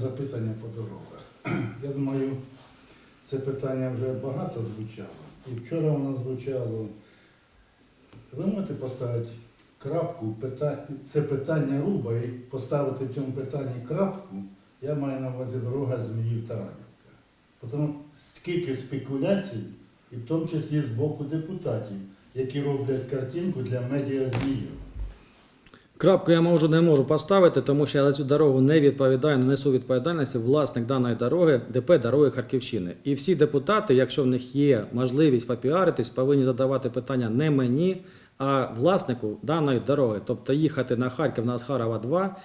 запитання по дорогах. Я думаю, це питання вже багато звучало. І вчора воно звучало. Ви можете поставити крапку, це питання руба, і поставити в цьому питанні крапку, я маю на увазі дорога Зміїв Таранівка. Тому скільки спекуляцій, і в тому числі з боку депутатів, які роблять картинку для медіа Зміїв. Крапку я можу не можу поставити, тому що я за цю дорогу не відповідаю, не несу відповідальності власник даної дороги ДП дороги Харківщини. І всі депутати, якщо в них є можливість попіаритись, повинні задавати питання не мені, а власнику даної дороги. Тобто їхати на Харків на Асхарова 2,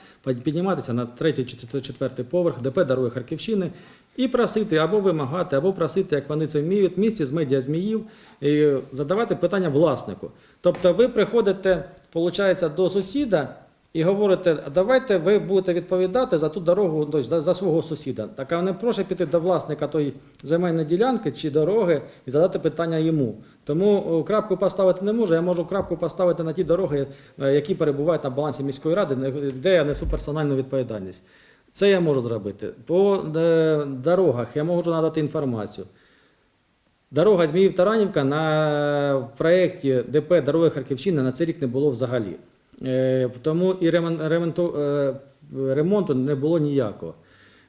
підніматися на третій чи четвертий поверх ДП дороги Харківщини і просити або вимагати, або просити, як вони це вміють, в місті з медіа зміїв, і задавати питання власнику. Тобто ви приходите, виходить, до сусіда і говорите, давайте ви будете відповідати за ту дорогу тобто, за, за свого сусіда. Так а не прошу піти до власника тої земельної ділянки чи дороги і задати питання йому. Тому крапку поставити не можу. Я можу крапку поставити на ті дороги, е, які перебувають на балансі міської ради, де я несу персональну відповідальність. Це я можу зробити. По е, дорогах я можу надати інформацію. Дорога Зміїв-Таранівка на в проєкті ДП Дороги Харківщини на цей рік не було взагалі. Е, тому і ремонту, е, ремонту не було ніякого.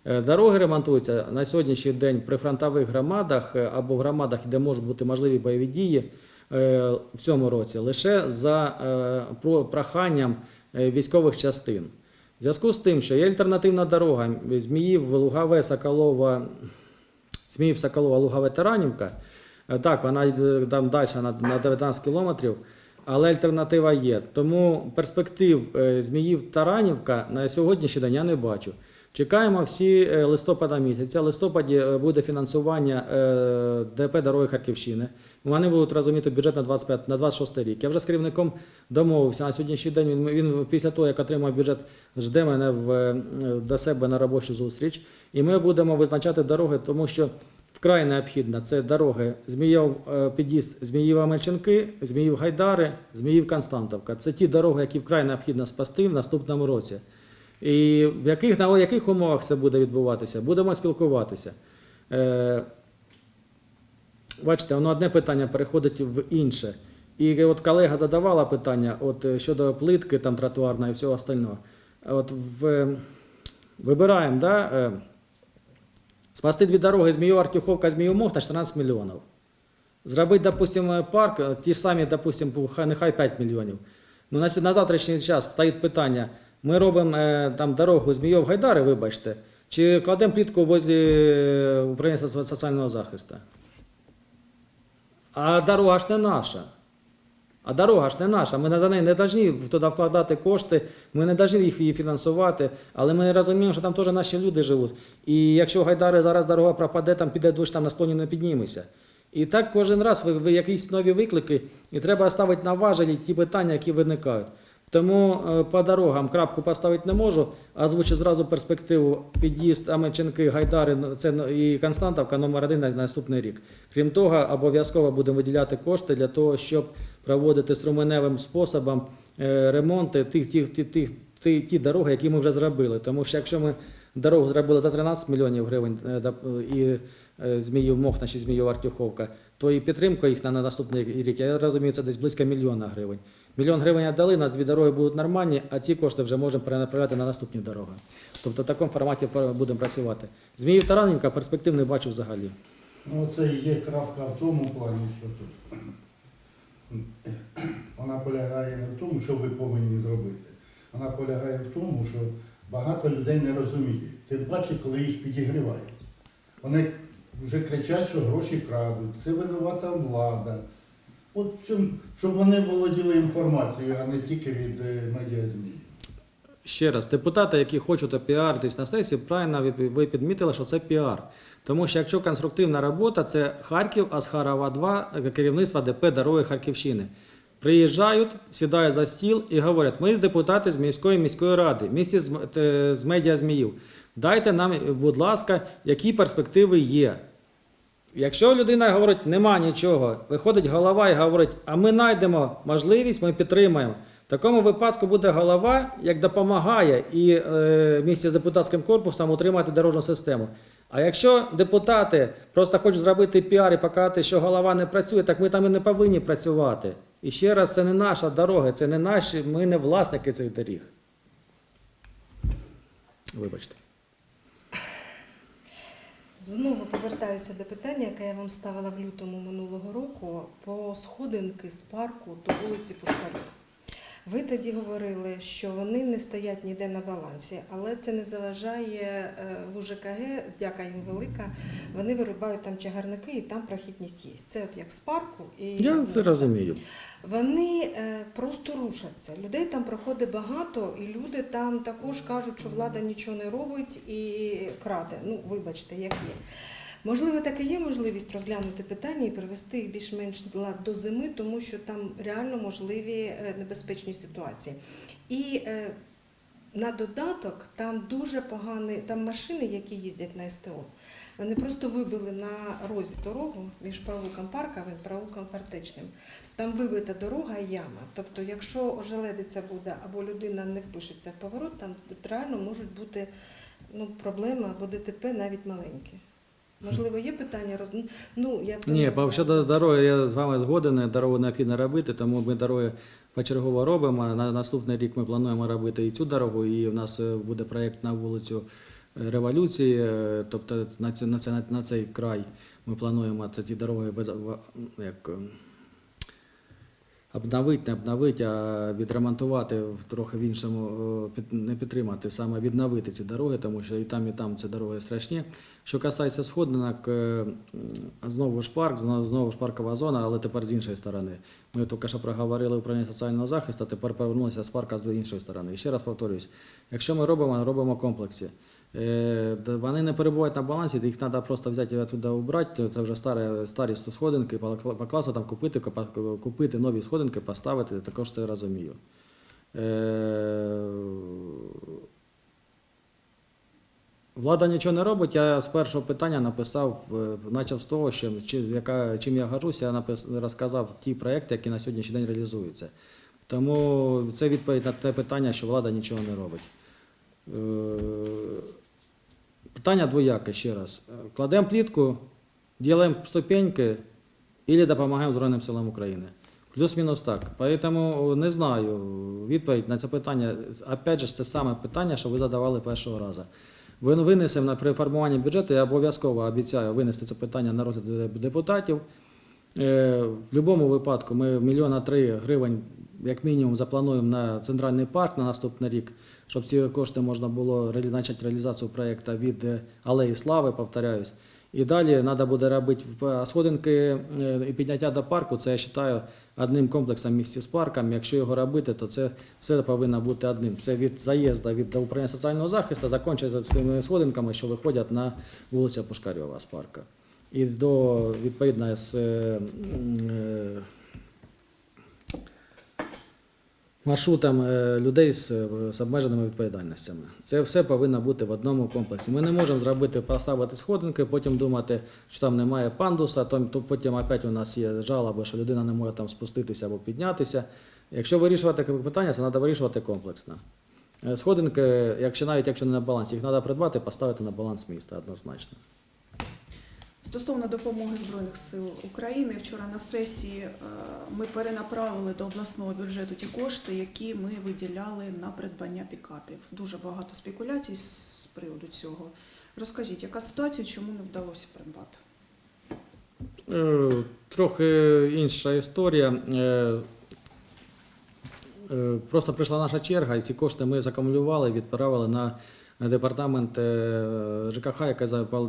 Е, Дороги ремонтуються на сьогоднішній день при фронтових громадах або в громадах, де можуть бути можливі бойові дії в цьому році, лише за проханням військових частин. В зв'язку з тим, що є альтернативна дорога Зміїв, Лугаве, Соколова, Зміїв, Соколова, Лугаве, Таранівка. Е, Так, вона там далі на 19 кілометрів, але альтернатива є. Тому перспектив е, Зміїв Таранівка на сьогоднішній день я не бачу. Чекаємо всі е, листопада місяця. В листопаді е, буде фінансування ДП дороги Харківщини. Вони будуть розуміти бюджет на 25, на 26 рік. Я вже з керівником домовився на сьогоднішній день. Він, він після того, як отримав бюджет, жде мене в, до себе на робочу зустріч. І ми будемо визначати дороги, тому що вкрай необхідно це дороги Зміїв е, під'їзд Зміїва Мельченки, Зміїв Гайдари, Зміїв Константовка. Це ті дороги, які вкрай необхідно спасти в наступному році. І в яких, на яких умовах це буде відбуватися? Будемо спілкуватися. Е, бачите, воно одне питання переходить в інше. І от колега задавала питання от, е, щодо плитки там, тротуарної і всього остального. От в, вибираємо, да, спасти дві дороги Змію Артюховка, Змію Мох на 14 мільйонів. Зробити, допустимо, парк, е, ті самі, допустимо, нехай 5 мільйонів. Ну, на, на завтрашній час стоїть питання: ми робимо е, там дорогу Змійов Гайдари, вибачте, чи кладемо плітку возле е, управління соціального захисту. А дорога ж не наша. А дорога ж не наша. Ми за неї не повинні туди вкладати кошти, ми не повинні їх її фінансувати, але ми розуміємо, що там теж наші люди живуть. І якщо Гайдари зараз дорога пропаде, там піде дощ, там на склоні не піднімеся. І так кожен раз ви, ви якісь нові виклики, і треба ставити на важелі ті питання, які виникають. Тому е, по дорогам крапку поставити не можу, а звучить зразу перспективу під'їзд Амельченки, Гайдари це ну, і Константовка номер один на наступний рік. Крім того, обов'язково будемо виділяти кошти для того, щоб проводити струменевим способом е, ремонти тих, тих, тих, тих, ті, ті дороги, які ми вже зробили. Тому що якщо ми дорогу зробили за 13 мільйонів гривень е, і Зміїв Мохна чи Зміїв Артюховка, то і підтримка їх на наступний рік, я розумію, це десь близько мільйона гривень. Мільйон гривень дали, нас дві дороги будуть нормальні, а ці кошти вже можемо перенаправляти на наступні дороги. Тобто в такому форматі будемо працювати. Зміїв Тараненка перспектив не бачу взагалі. Ну, це є крапка в тому плані, що тут. Вона полягає не в тому, що ви повинні зробити. Вона полягає в тому, що багато людей не розуміє. Ти бачиш, коли їх підігрівають. Вони вже кричать, що гроші крадуть, це винувата влада. От цьому, щоб вони володіли інформацією, а не тільки від е, медіазмі. Ще раз, депутати, які хочуть піаритись на сесії, правильно ви- підмітили, що це піар. Тому що якщо конструктивна робота, це Харків, Асхарова 2, керівництво ДП Дороги Харківщини. Приїжджають, сідають за стіл і говорять: ми депутати з міської міської ради, місті з, з медіа зміїв. Дайте нам, будь ласка, які перспективи є. Якщо людина говорить, нема нічого, виходить голова і говорить, а ми знайдемо можливість, ми підтримаємо. В такому випадку буде голова, як допомагає і е, місці з депутатським корпусом утримати дорожню систему. А якщо депутати просто хочуть зробити піар і показати, що голова не працює, так ми там і не повинні працювати. І ще раз, це не наша дорога, це не наші, ми не власники цих доріг. Вибачте. Знову повертаюся до питання, яке я вам ставила в лютому минулого року по сходинки з парку до вулиці Пушкарів. Ви тоді говорили, що вони не стоять ніде на балансі, але це не заважає е, в УЖКГ, дяка їм велика. Вони вирубають там чагарники і там прохідність є. Це от як з парку і Я це розумію. вони е, просто рушаться. Людей там проходить багато, і люди там також кажуть, що влада нічого не робить і краде. Ну, вибачте, як є. Можливо, так і є можливість розглянути питання і привести їх більш-менш до зими, тому що там реально можливі е, небезпечні ситуації. І е, на додаток там дуже погані, там машини, які їздять на СТО. Вони просто вибили на розі дорогу між провулком Парковим і провулком Фортечним. Там вибита дорога і яма. Тобто, якщо ожеледиця буде або людина не впишеться в поворот, там реально можуть бути ну, проблеми або ДТП навіть маленькі. Можливо, є питання роз... Ну, я Ні, щодо дороги, я з вами згоден, дорогу необхідно робити, тому ми дороги почергово робимо. На наступний рік ми плануємо робити і цю дорогу, і в нас е, буде проєкт на вулицю е, Революції, е, тобто на, цю, на, це, на цей край ми плануємо це ті дороги як, е, обновити, не обновити, а відремонтувати в трохи в іншому, е, не підтримати, саме відновити ці дороги, тому що і там, і там ці дороги страшні. Що касається сходинок, е, знову ж парк, знову ж паркова зона, але тепер з іншої сторони. Ми тільки що проговорили управління соціального захисту, тепер повернулися з парка з іншої сторони. І ще раз повторюсь, якщо ми робимо, робимо комплексі. Е, Вони не перебувають на балансі, їх треба просто взяти і оттуда убрати. Це вже старі, старі сходинки, покла- покласти там, купити, купити нові сходинки, поставити, також це розумію. Е, Влада нічого не робить. Я з першого питання написав, е, почав з того, що яка, чим я горжуся, я напис, розказав ті проекти, які на сьогоднішній день реалізуються. Тому це відповідь на те питання, що влада нічого не робить. Е, Питання двояке ще раз. Кладемо плітку, робимо ступеньки і допомагаємо Збройним силам України. Плюс-мінус так. Поэтому не знаю відповідь на це питання. Опять же, це саме питання, що ви задавали першого разу. Ви винесемо на при формуванні бюджету, я обов'язково обіцяю винести це питання на розгляд депутатів. Е, В будь-якому випадку ми мільйона три гривень, як мінімум, заплануємо на центральний парк на наступний рік, щоб ці кошти можна було почати реалізацію проєкту від е, Алеї Слави, повторяюсь. І далі треба буде робити в- сходинки е, і підняття до парку. Це я вважаю одним комплексом місці з парком. Якщо його робити, то це все повинно бути одним. Це від заїзду від управління соціального захисту, закінчується цими сходинками, що виходять на вулицю Пушкарьова з парка. І до відповідно з м, маршрутом е, людей з, е, з обмеженими відповідальностями. Це все повинно бути в одному комплексі. Ми не можемо зробити, поставити сходинки, потім думати, що там немає пандуса, то, то потім опять у нас є жалоби, що людина не може там спуститися або піднятися. Якщо вирішувати таке питання, це треба вирішувати комплексно. Е, Сходинки, якщо навіть якщо не на балансі, їх треба придбати, поставити на баланс міста однозначно. Стосовно допомоги Збройних сил України, вчора на сесії е, ми перенаправили до обласного бюджету ті кошти, які ми виділяли на придбання пікапів. Дуже багато спекуляцій з приводу цього. Розкажіть, яка ситуація, чому не вдалося придбати? Е, Трохи інша історія. Е, Просто прийшла наша черга, і ці кошти ми закумулювали, відправили на департамент е, ЖКХ,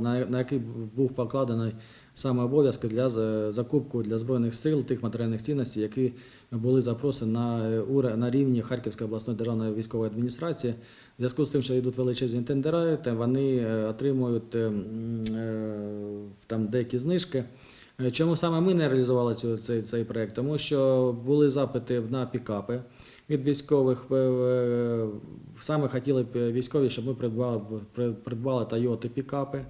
на який був покладений саме обов'язки для за- закупку для Збройних сил тих матеріальних цінностей, які були запросені на, е, на рівні Харківської обласної державної військової адміністрації. В зв'язку з тим, що йдуть величезні тендери, вони е, отримують там деякі знижки. Чому саме ми не реалізували цей, цей проєкт? Тому що були запити на пікапи від військових. Саме хотіли б військові, щоб ми придбали, при- придбали Toyota пікапи.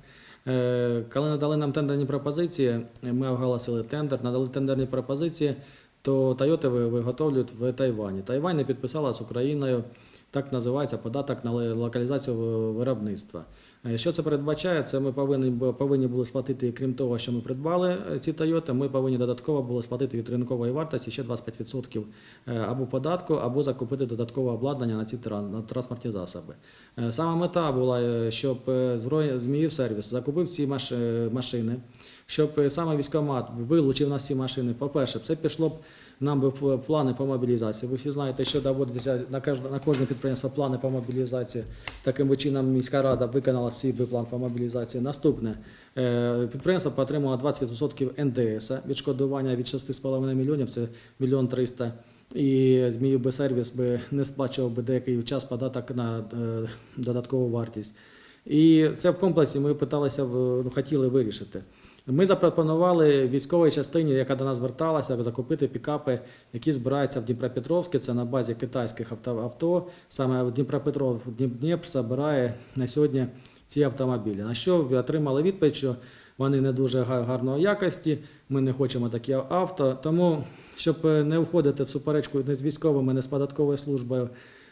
Е, Коли надали нам тендерні пропозиції, ми оголосили тендер, надали тендерні пропозиції, то ви- виготовлюють в Тайвані. Тайвань не підписала з Україною. Так називається податок на локалізацію виробництва. Е, Що це передбачає? Це ми повинні, повинні були сплатити, крім того, що ми придбали е, ці Toyota, ми повинні додатково були сплатити від ринкової вартості ще 25% е, або податку, або закупити додаткове обладнання на ці транспортні засоби. Сама мета була, щоб Зміїв сервіс закупив ці машини, щоб саме військомат вилучив нас ці машини. По-перше, це пішло б нам плани по мобілізації. Ви всі знаєте, що доводиться на кожне, на кожне підприємство плани по мобілізації. Таким чином міська рада виконала всі план по мобілізації. Наступне е, підприємство отримало 20% НДС відшкодування від 6,5 мільйонів, це мільйон 300. І Зміїв би сервіс би не сплачував би деякий час податок на е, додаткову вартість. І це в комплексі ми питалися ну, хотіли вирішити. Ми запропонували військовій частині, яка до нас зверталася, закупити пікапи, які збираються в Дніпропетровську. Це на базі китайських авто. Саме Дніпропетров Дніпр забирає на сьогодні ці автомобілі. На що отримали відповідь, що вони не дуже гарної якості. Ми не хочемо такі авто. Тому, щоб е, не входити в суперечку не з військовими, не з податковою службою.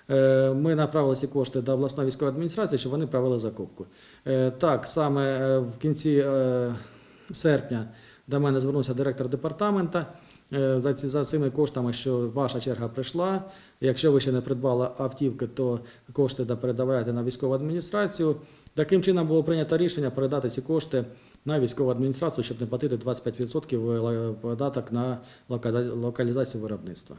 е, Ми направили ці кошти до обласної військової адміністрації, щоб вони провели закупку. Е, Так, саме в кінці серпня до мене звернувся директор департамента е, за, ці, за цими коштами, що ваша черга прийшла. Якщо ви ще не придбали автівки, то кошти да передавайте на військову адміністрацію. Таким чином було прийнято рішення передати ці кошти на військову адміністрацію, щоб не платити 25% податок на локалізацію виробництва.